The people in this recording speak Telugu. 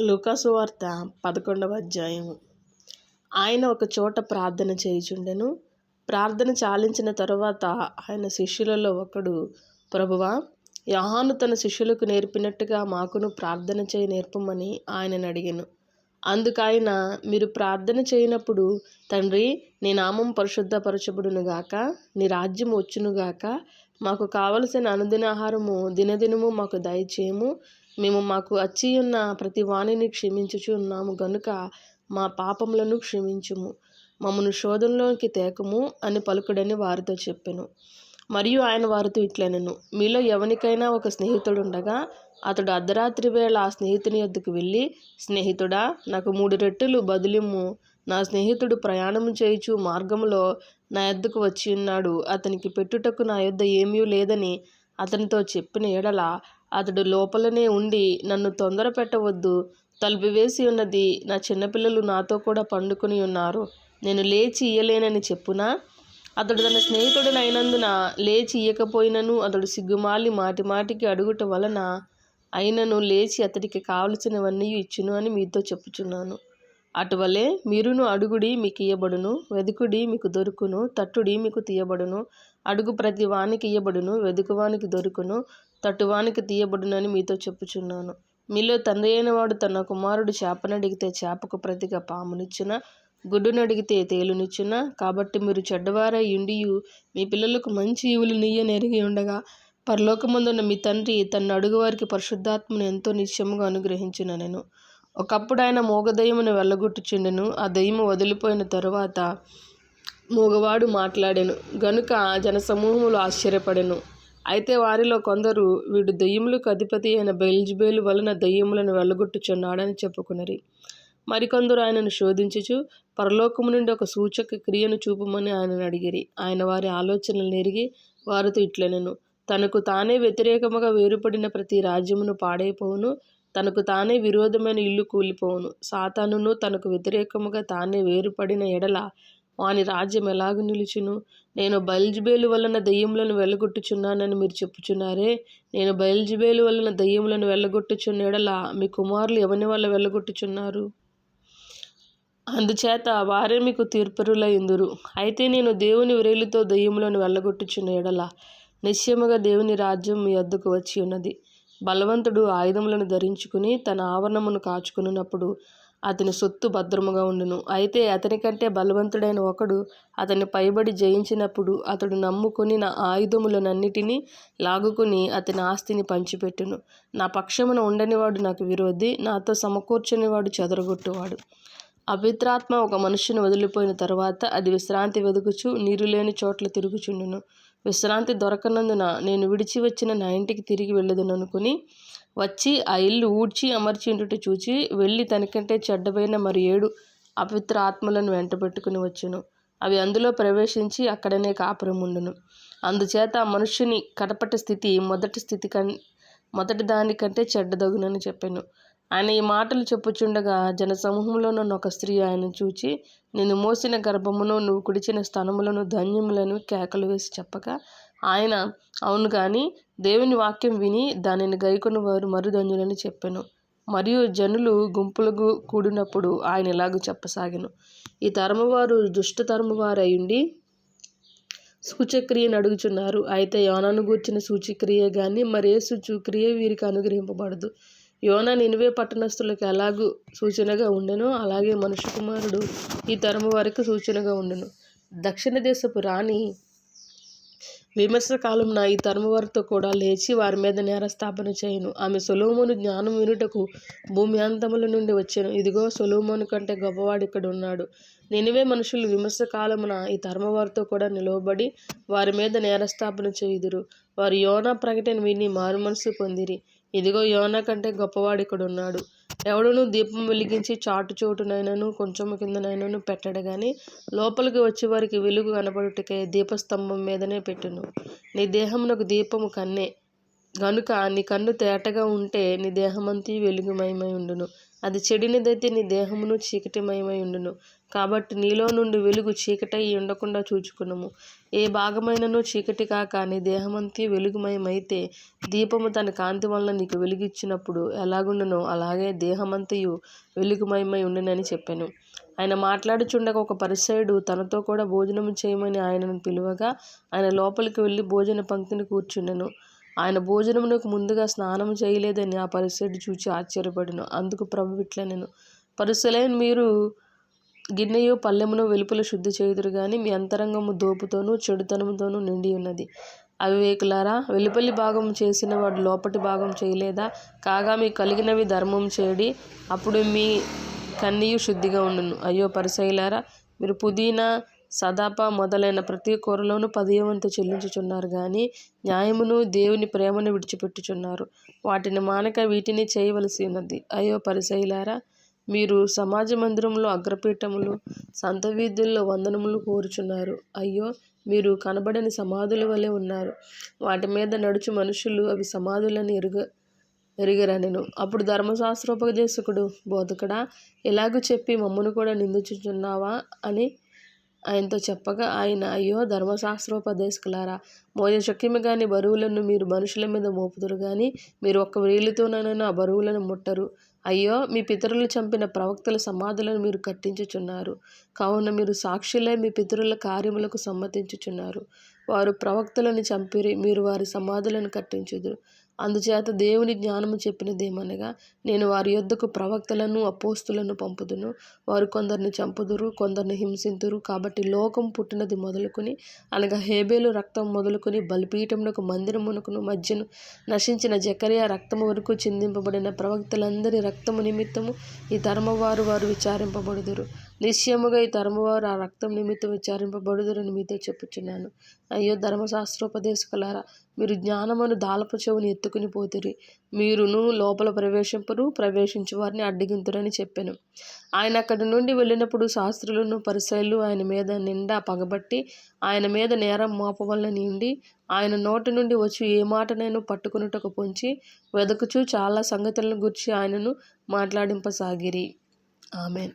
లూకాసు వార్త పదకొండవ అధ్యాయము. ఆయన ఒక చోట ప్రార్థన చేయుచుండెను. ప్రార్థన చాలించిన తరువాత ఆయన శిష్యులలో ఒకడు ప్రభువా యహాను తన శిష్యులకు నేర్పినట్టుగా మాకును ప్రార్థన చేయి నేర్పమని ఆయనను అడిగాను. అందుకైన ఆయన మీరు ప్రార్థన చేయనప్పుడు తండ్రి నీ నామం పరిశుద్ధపరచబడునుగాక నీ రాజ్యం వచ్చును గాక మాకు కావలసిన అనుదిన ఆహారము దినదినము మాకు దయచేయము. మేము మాకు అచ్చి ఉన్న ప్రతి వాణిని క్షమించుచు ఉన్నాము గనుక మా పాపములను క్షమించుము. మమ్మను శోధనలోకి తేకము అని పలుకుడని వారితో చెప్పెను. మరియు ఆయన వారితో ఇట్లనెను. మీలో ఎవనికైనా ఒక స్నేహితుడు ఉండగా అతడు అర్ధరాత్రి వేళ ఆ స్నేహితుని యొద్దకు వెళ్ళి స్నేహితుడా నాకు మూడు రెట్టులు బదులిమ్ము. నా స్నేహితుడు ప్రయాణం చేయుచు మార్గంలో నా యొద్దకు వచ్చి ఉన్నాడు అతనికి పెట్టుటకు నా యొద్ద ఏమీ లేదని అతనితో చెప్పిన ఎడల అతడు లోపలనే ఉండి నన్ను తొందర పెట్టవద్దు. తలుపు వేసి ఉన్నది నా చిన్నపిల్లలు నాతో కూడా పండుకొని ఉన్నారు. నేను లేచి ఇయ్యలేనని చెప్పునా? అతడు తన స్నేహితుడినైనందున లేచి ఇయ్యకపోయినను అతడు సిగ్గుమాలి మాటి మాటికి అడుగుట వలన అయినను లేచి అతడికి కావలసినవన్నీ ఇచ్చును అని మీతో చెప్పుచున్నాను. అటువలే మీరును అడుగుడి మీకు ఇయ్యబడును వెదుకుడి మీకు దొరుకును తట్టుడి మీకు తీయబడును అడుగు ప్రతి వానికి ఇయ్యబడును వెదుకువానికి దొరుకును తటువానికి తీయబడునని మీతో చెప్పుచున్నాను. మీలో తండ్రి అయిన వాడు తన కుమారుడు చేపనడిగితే చేపకు ప్రతిగా పామునిచ్చున? గుడ్డునడిగితే తేలునిచ్చున? కాబట్టి మీరు చెడ్డవారై ఉండియు మీ పిల్లలకు మంచి ఈవులు నెరిగి ఉండగా పరలోకమందున్న మీ తండ్రి తన అడుగు వారికి పరిశుద్ధాత్మను ఎంతో నిశ్చయముగా అనుగ్రహించిన నేను ఒకప్పుడు ఆయన మూగదయ్యమును వెళ్ళగొట్టుచుండెను ఆ దయ్యము వదిలిపోయిన తరువాత మూగవాడు మాట్లాడాను. గనుక జనసమూహములు ఆశ్చర్యపడెను. అయితే వారిలో కొందరు వీడు దెయ్యములకు అధిపతి అయిన బెల్జిబేలు వలన దెయ్యములను వెళ్ళగొట్టుచున్నాడని చెప్పుకునరి. మరికొందరు ఆయనను శోధించుచు పరలోకము నుండి ఒక సూచక క్రియను చూపమని ఆయనను అడిగిరి. ఆయన వారి ఆలోచనలు నెరిగి వారితో ఇట్లనెను తనకు తానే వ్యతిరేకముగా వేరుపడిన ప్రతి రాజ్యమును పాడైపోవును తనకు తానే విరోధమైన ఇల్లు కూలిపోవును. సాతానును తనకు వ్యతిరేకముగా తానే వేరుపడిన ఎడల వాని రాజ్యం ఎలాగ నిలుచును? నేను బయల్జిబేలు వలన దయ్యములను వెళ్ళగొట్టుచున్నానని మీరు చెప్పుచున్నారే. నేను బయల్జిబేలు వలన దయ్యములను వెళ్ళగొట్టుచున్నడల మీ కుమారులు ఎవని వల్ల వెళ్ళగొట్టుచున్నారు? అందుచేత వారే మీకు తీర్పరులైందురు. అయితే నేను దేవుని వ్రేలితో దయ్యములను వెళ్ళగొట్టుచున్న ఎడల నిశ్చయముగా దేవుని రాజ్యం మీ అద్దకు వచ్చి ఉన్నది బలవంతుడు ఆయుధములను ధరించుకుని తన ఆవరణమును కాచుకున్నప్పుడు అతని సొత్తు భద్రముగా ఉండును. అయితే అతని కంటే బలవంతుడైన ఒకడు అతని పైబడి జయించినప్పుడు అతడు నమ్ముకొని నా ఆయుధములనన్నిటినీ లాగుకుని అతని ఆస్తిని పంచిపెట్టును. నా పక్షమున ఉండనివాడు నాకు విరోధి నాతో సమకూర్చనివాడు చెదరగొట్టువాడు. అపిత్రాత్మ ఒక మనుషుని వదిలిపోయిన తర్వాత అది విశ్రాంతి వెదుకుచు నీరు లేని చోట్ల తిరుగుచుండును. విశ్రాంతి దొరకనందున నేను విడిచి వచ్చిన నా ఇంటికి తిరిగి వెళ్ళదుననుకుని వచ్చి ఆ ఇల్లు ఊడ్చి అమర్చిండుట చూచి వెళ్ళి తనకంటే చెడ్డబైన మరి ఏడు అపవిత్ర ఆత్మలను వెంటబెట్టుకుని వచ్చును. అవి అందులో ప్రవేశించి అక్కడనే కాపురముండును అందుచేత ఆ మనుష్యుని కడపటి స్థితి మొదటి స్థితి కన్ మొదటి దానికంటే చెడ్డదగునని చెప్పాను. ఆయన ఈ మాటలు చెప్పుచుండగా జనసమూహంలోనున్న ఒక స్త్రీ ఆయన చూచి నేను మోసిన గర్భమును నువ్వు కుడిచిన స్థనములను ధన్యములను కేకలు వేసి చెప్పగా ఆయన అవును కానీ దేవుని వాక్యం విని దానిని గైకొని వారు మరుధన్యులని చెప్పాను. మరియు జనులు గుంపులకు కూడినప్పుడు ఆయన ఇలాగ చెప్పసాగాను. ఈ తరము వారు దుష్ట తరము వారయుండి సూచక్రియను అడుగుచున్నారు. అయితే యోనను గూర్చిన సూచక్రియ కానీ మరే సూచక్రియ వీరికి అనుగ్రహింపబడదు. యోన నినివే పట్టణస్థులకు ఎలాగూ సూచనగా ఉండెనో అలాగే మనుష్య కుమారుడు ఈ తరము వారికి సూచనగా ఉండెను. దక్షిణ దేశపు రాణి విమర్శ కాలంన ఈ తరము వారితో కూడా లేచి వారి మీద నేరస్థాపన చేయను. ఆమె సొలోమోను జ్ఞానం వినుటకు భూమి అంతముల నుండి వచ్చాను. ఇదిగో సొలోమోను కంటే గొప్పవాడు ఇక్కడ ఉన్నాడు. నినివే మనుషులు విమర్శ కాలమున ఈ తరమ వారితో కూడా నిలవబడి వారి మీద నేరస్థాపన చేయుదురు. వారు యోనా ప్రకటన విని మారు మనసు పొందిరి. ఇదిగో యోన కంటే గొప్పవాడు ఇక్కడ ఉన్నాడు ఎవడును దీపం వెలిగించి చాటు చోటునైనను కొంచెం కిందనైనను పెట్టడు కానీ లోపలికి వచ్చే వారికి వెలుగు కనబడుటకే దీపస్తంభం మీదనే పెట్టును. నీ దేహమునకు దీపము కన్నే. గనుక నీ కన్ను తేటగా ఉంటే నీ దేహమంతి వెలుగుమయమై ఉండును. అది చెడినదైతే నీ దేహమును చీకటిమయమై ఉండును. కాబట్టి నీలో నుండి వెలుగు చీకటై ఉండకుండా చూచుకున్నాము ఏ భాగమైనను చీకటి కాక నీ దేహమంతా వెలుగుమయమైతే దీపము తన కాంతి వలన నీకు వెలుగిచ్చినప్పుడు ఎలాగుండునో అలాగే దేహమంతయు వెలుగుమయమై ఉండునని చెప్పాను. ఆయన మాట్లాడుచుండగా ఒక పరిసయుడు తనతో కూడా భోజనం చేయమని ఆయనను పిలువగా ఆయన లోపలికి వెళ్ళి భోజన పంక్తిని కూర్చుండెను. ఆయన భోజనమునకు ముందుగా స్నానం చేయలేదని ఆ పరిస్థితి చూచి ఆశ్చర్యపడిను. అందుకు ప్రభు ఇట్లా నేను పరిసలైన మీరు గిన్నెయు పల్లెమును వెలుపల శుద్ధి చేయుదురు కానీ మీ అంతరంగము దోపుతోనూ చెడుతనముతోనూ నిండి ఉన్నది. అవివేకులారా వెలుపలి భాగం చేసిన వాడు లోపటి భాగం చేయలేదా? కాగా మీకు కలిగినవి ధర్మం చేయడి అప్పుడు మీ కన్నీయు శుద్ధిగా ఉండును. అయ్యో పరిసయులారా మీరు పుదీనా సదాపా మొదలైన ప్రతి కూరలోనూ పదియవంతు చెల్లించుచున్నారు కానీ న్యాయమును దేవుని ప్రేమను విడిచిపెట్టుచున్నారు. వాటిని మానక వీటిని చేయవలసి ఉన్నది. అయ్యో పరిసయులారా మీరు సమాజ మందిరంలో అగ్రపీఠములు సంత వీధుల్లో వందనములు కోరుచున్నారు. అయ్యో మీరు కనబడని సమాధుల వలె ఉన్నారు. వాటి మీద నడుచు మనుషులు అవి సమాధులను ఎరుగ ఎరిగరనెను. అప్పుడు ధర్మశాస్త్రోపదేశకుడు బోధకుడా ఇలాగ చెప్పి మమ్మను కూడా నిందించుచున్నావా అని ఆయనతో చెప్పగా ఆయన అయ్యో ధర్మశాస్త్రోపదేశకులారా మోయ శక్యము కాని బరువులను మీరు మనుషుల మీద మోపుదురు కానీ మీరు ఒక్క వేలితోనైనా ఆ బరువులను ముట్టరు. అయ్యో మీ పితరులు చంపిన ప్రవక్తల సమాధులను మీరు కట్టించుచున్నారు. కావున మీరు సాక్షులే మీ పితరుల కార్యములకు సమ్మతించుచున్నారు. వారు ప్రవక్తలను చంపిరి మీరు వారి సమాధులను కట్టించుదురు. అందుచేత దేవుని జ్ఞానము చెప్పినదేమనగా నేను వారి యొద్దకు ప్రవక్తలను అపోస్తులను పంపుదును. వారు కొందరిని చంపుదురు కొందరిని హింసింతురు. కాబట్టి లోకం పుట్టినది మొదలుకొని అనగా హేబేలు రక్తం మొదలుకొని బలిపీఠమునకు మందిరమునకును మధ్యను నశించిన జకరియా రక్తము వరకు చిందింపబడిన ప్రవక్తలందరి రక్తము నిమిత్తము ఈ తరమవారు వారు విచారింపబడుదురు. నిశ్చయముగా ఈ తరమవారు ఆ రక్తం నిమిత్తం విచారింపబడుదురని మీతో చెప్పుచున్నాను. అయ్యో ధర్మశాస్త్రోపదేశకులారా మీరు జ్ఞానమును దాలపు చెవుని ఎత్తుకుని పోతిరి. మీరును లోపల ప్రవేశింపరు ప్రవేశించు వారిని అడ్డగింతురని చెప్పాను. ఆయన అక్కడి నుండి వెళ్ళినప్పుడు శాస్త్రులను పరిశైలు ఆయన మీద నిండా పగబట్టి ఆయన మీద నేరం మోపవలన నిండి ఆయన నోటి నుండి వచ్చి ఏ మాటనైనా పట్టుకున్నట్టుకు పొంచి వెదకుచూ చాలా సంగతులను గుర్చి ఆయనను మాట్లాడింపసాగిరి. ఆమెన్.